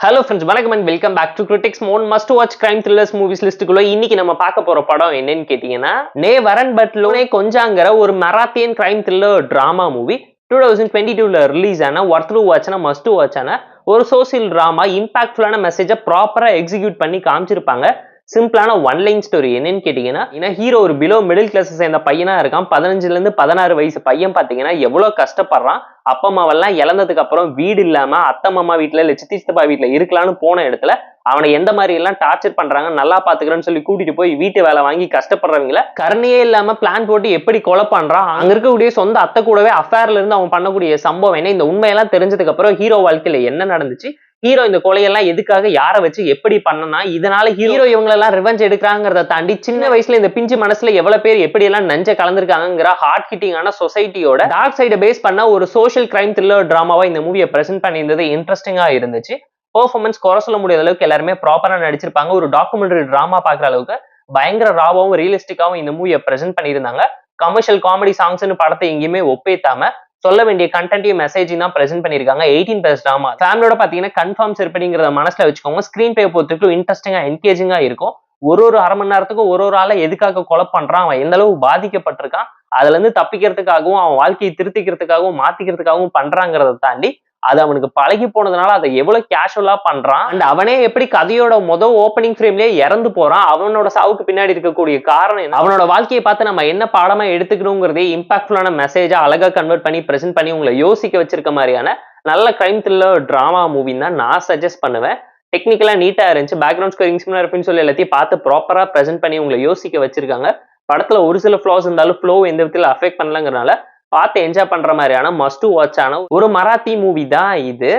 Hello friends வணக்கம் and welcome back to critics mon must watch crime thrillers movies லிஸ்ட்டுக்குள்ள இன்னைக்கு நம்ம பார்க்க போற படம் என்னன்னு கேட்டீங்கன்னா நே வரன் பட்லோனே கொஞ்சாங்கிற ஒரு மராத்தியன் crime thriller drama movie two thousand twenty டூல ரிலீஸ் ஆன ஒர்த் டூ வாட்ச்னா மஸ்ட் வாட்சான ஒரு சோசியல் டிராமா இம்பாக்ட்ஃபுல்லான மெசேஜை ப்ராப்பராக எக்ஸிக்யூட் பண்ணி காமிச்சிருப்பாங்க. சிம்பிளான ஒன் லைன் ஸ்டோரி என்னன்னு கேட்டீங்கன்னா ஏன்னா ஹீரோ ஒரு பிலோ மிடில் கிளாஸ் சேர்ந்த பையனா இருக்கான். பதினஞ்சுல இருந்து பதினாறு வயசு பையன் பாத்தீங்கன்னா எவ்வளவு கஷ்டப்படுறான். அப்பா அம்மாவெல்லாம் இழந்ததுக்கு அப்புறம் வீடு இல்லாம அத்தை மாமா வீட்டுல இல்ல சித்தி சித்தப்பா வீட்டுல இருக்கலாம்னு போன இடத்துல அவனை எந்த மாதிரி எல்லாம் டார்ச்சர் பண்றாங்க நல்லா பாத்துக்கிறேன்னு சொல்லி கூட்டிட்டு போய் வீட்டு வேலை வாங்கி கஷ்டப்படுறவங்கள கருணையே இல்லாம பிளான் போட்டு எப்படி கொலை பண்றான். அங்க இருக்கக்கூடிய சொந்த அத்தை கூடவே அஃபேர்ல இருந்து அவன் பண்ணக்கூடிய சம்பவம் என்ன? இந்த உண்மையெல்லாம் தெரிஞ்சதுக்கு அப்புறம் ஹீரோ வாழ்க்கையில என்ன நடந்துச்சு? ஹீரோ இந்த கொலையெல்லாம் எதுக்காக யாரை வச்சு எப்படி பண்ணனா இதனால ஹீரோ இவங்களெல்லாம் ரிவெஞ்ச் எடுக்கிறாங்கிறத தாண்டி சின்ன வயசுல இந்த பிஞ்சு மனசுல எவ்வளவு பேர் எப்படி எல்லாம் நஞ்ச கலந்துருக்காங்கிற ஹார்ட் ஹிட்டிங்கான சொசைட்டியோட டார்க் சைடை பேஸ் பண்ண ஒரு சோஷியல் கிரைம் த்ரில்லர் டிராமாவா இந்த மூவியை பிரசென்ட் பண்ணியிருந்தது இன்ட்ரெஸ்டிங்கா இருந்துச்சு. பெர்ஃபார்மன்ஸ் குறை சொல்ல முடியாத அளவுக்கு எல்லாருமே ப்ராப்பரா நடிச்சிருப்பாங்க. ஒரு டாக்குமெண்ட்ரி டிராமா பாக்குற அளவுக்கு பயங்கர ராவாவும் ரியலிஸ்டிக்காவும் இந்த மூவியை பிரசென்ட் பண்ணியிருந்தாங்க. கமர்ஷியல் காமெடி சாங்ஸ்னு படத்தை எங்கேயுமே ஒப்பேத்தாம சொல்ல வேண்டிய கண்டென்ட்டையும் மெசேஜையும் தான் பிரசென்ட் பண்ணிருக்காங்க எயிட்டீன் பிளஸ் ட்ராமா ஃபேமிலியோட பாத்தீங்கன்னா கன்ஃபார்ம் செருப்படிங்கிறத மனசில் வச்சுக்கோங்க. ஸ்க்ரீன் பே பொறுத்துக்கும் இன்ட்ரெஸ்டிங்காக என்கேஜிங்காக இருக்கும். ஒரு ஒரு அரை மணி நேரத்துக்கும் ஒரு ஒரு ஆளை எதுக்காக கொலை பண்றான்? அவன் எந்த அளவு பாதிக்கப்பட்டிருக்கான்? அதுல இருந்து தப்பிக்கிறதுக்காகவும் அவன் வாழ்க்கையை திருத்திக்கிறதுக்காகவும் மாத்திக்கிறதுக்காகவும் பண்றாங்கிறத தாண்டி அது அவனுக்கு பழகி போனதுனால அதை எவ்வளவு கேஷுவலா பண்றான். அண்ட் அவனே எப்படி கதையோட மொதல் ஓப்பனிங் ஃப்ரேம்லயே இறந்து போறான் அவனோட சாவுக்கு பின்னாடி இருக்கக்கூடிய காரணம் என்ன? அவனோட வாழ்க்கையை பார்த்து நம்ம என்ன பாடமா எடுத்துக்கணுங்கிறதே இம்பாக்ட்ஃபுல்லான மெசேஜா அழகா கன்வெர்ட் பண்ணி பிரசென்ட் பண்ணி உங்களை யோசிக்க வச்சிருக்க மாதிரியான நல்ல கிரைம் த்ரில்லர் டிராமா மூவின்னு தான் நான் சஜஸ்ட் பண்ணுவேன். டெக்னிக்கலா நீட்டா இருந்துச்சு. பேக்ரவுண்ட் ஸ்கோரிங் சிம்லர் அப்படின்னு சொல்லி எல்லாத்தையும் பார்த்து ப்ராப்பரா பிரசென்ட் பண்ணி உங்களை யோசிக்க வச்சிருக்காங்க. படத்துல ஒரு சில ஃப்ளாஸ் இருந்தாலும் ஃப்ளோ எந்த விதத்தில் அஃபெக்ட் பண்ணலங்கிறனால பார்த்து என்ஜாய் பண்ற மாதிரியான மஸ்ட் வாட்சான ஒரு மராத்தி மூவி தான் இது.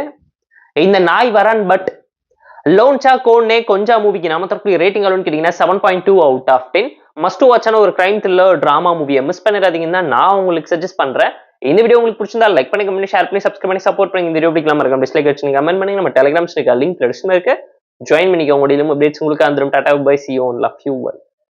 இந்த நாய் வரான் பட் லோன்சா கோன்னே கொஞ்சா மூவிக்கு நம்ம தரக்கூடிய ரேட்டிங் அளவுன்னு கேட்டீங்கன்னா seven point two out of ten must வாட்சான ஒரு கிரைம் த்ரில்லர் டிராமா மூவியை மிஸ் பண்ணிடாதீங்கன்னு தான் நான் உங்களுக்கு சஜஸ்ட் பண்றேன். இந்த வீடியோ உங்களுக்கு பிடிச்சிருந்தா லைக் பண்ணி கமெண்ட் ஷேர் பண்ணி சப்ஸ்கிரைப் பண்ணி சப்போர்ட் பண்ணி இந்த வீடியோ பிடிக்கலாம் இருக்கும் டிஸ்லைக் வச்சு கமெண்ட் பண்ணி நம்ம டெலிகிராம் லிங்க் ரெடிஷன் இருக்கு. ஜாயின் பண்ணிக்கோங்க. முடியலும் அப்டேட்ஸ் உங்களுக்கு அந்த டாட்டா பை சி ஓன் லவ் யூ வெல்